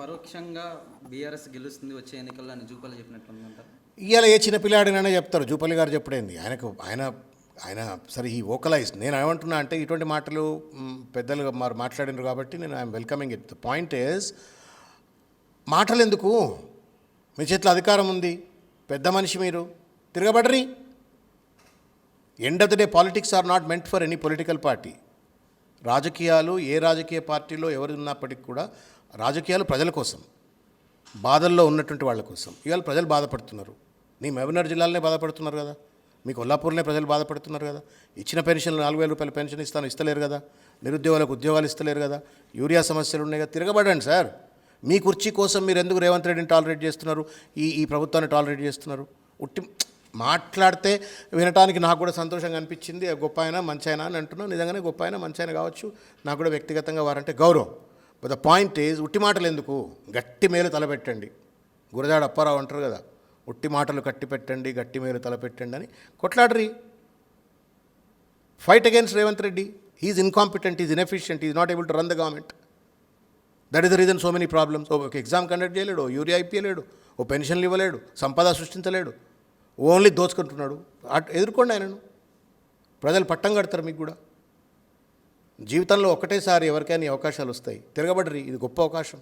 పరోక్షంగా బీఆర్ఎస్ గెలుస్తుంది వచ్చే ఎన్నికల్లో అని జూపాలు చెప్పినట్లుందంటారు ఇవాళ ఏ చిన్న పిల్లాడినైనా చెప్తారు జూపల్లి గారు చెప్పడేంది. ఆయనకు ఆయన ఆయన సరే ఈ ఓకలైజ్ నేను ఏమంటున్నా అంటే ఇటువంటి మాటలు పెద్దలు మరి మాట్లాడినారు కాబట్టి నేను I'm welcoming it. The point is మాటలు ఎందుకు మీ చేతిలో అధికారం ఉంది. పెద్ద మనిషి మీరు. తిరగబడరి. End of the day politics are not meant for any political party రాజకీయాలు ఏ రాజకీయ పార్టీలో ఎవరు ఉన్నప్పటికీ కూడా రాజకీయాలు ప్రజల కోసం బాధల్లో ఉన్నటువంటి వాళ్ళ కోసం. ఇవాళ ప్రజలు బాధపడుతున్నారు. నీ మహబూబ్నగర్ జిల్లాలోనే బాధపడుతున్నారు కదా. మీ కొల్లాపూర్లోనే ప్రజలు బాధపడుతున్నారు కదా. ఇచ్చిన పెన్షన్లు నాలుగు వేల రూపాయల పెన్షన్ ఇస్తాను ఇస్తలేరు కదా. నిరుద్యోగులకు ఉద్యోగాలు ఇస్తలేరు కదా. యూరియా సమస్యలు ఉన్నాయి కదా. తిరగబడండి సార్. మీ కుర్చీ కోసం మీరు ఎందుకు రేవంత్ రెడ్డిని టాలరేట్ చేస్తున్నారు? ఈ ఈ ప్రభుత్వాన్ని టాలరేట్ చేస్తున్నారు? ఉట్టి మాట్లాడితే వినటానికి నాకు కూడా సంతోషంగా అనిపించింది. గొప్ప ఆయన మంచి ఆయన అని అంటున్నాను నిజంగానే గొప్ప ఆయన మంచి ఆయన కావచ్చు. నాకు కూడా వ్యక్తిగతంగా వారంటే గౌరవం. బట్ ద పాయింట్ ఈజ్ ఉట్టి మాటలు ఎందుకు? గట్టి మేలు తలపెట్టండి. గురజాడ అప్పారావు అంటారు కదా ఉట్టి మాటలు కట్టి పెట్టండి గట్టి మేలు తలపెట్టండి అని కొట్లాడరి. Fight against Revanth Reddy. He is incompetent is inefficient is not able to run the government that is the reason so many problems ఒక ఎగ్జామ్ కండక్ట్ చేయలేడు యూరియా ఇప్పించలేడు ఓ పెన్షన్లు ఇవ్వలేడు సంపద సృష్టించలేడు. ఓన్లీ దోచుకుంటున్నాడు. అట్ ఎదుర్కోండి ఆయనను. ప్రజలు పట్టం కడతారు మీకు కూడా. జీవితంలో ఒకటేసారి ఎవరికైనా అవకాశాలు వస్తాయి. తిరగబడరి. ఇది గొప్ప అవకాశం.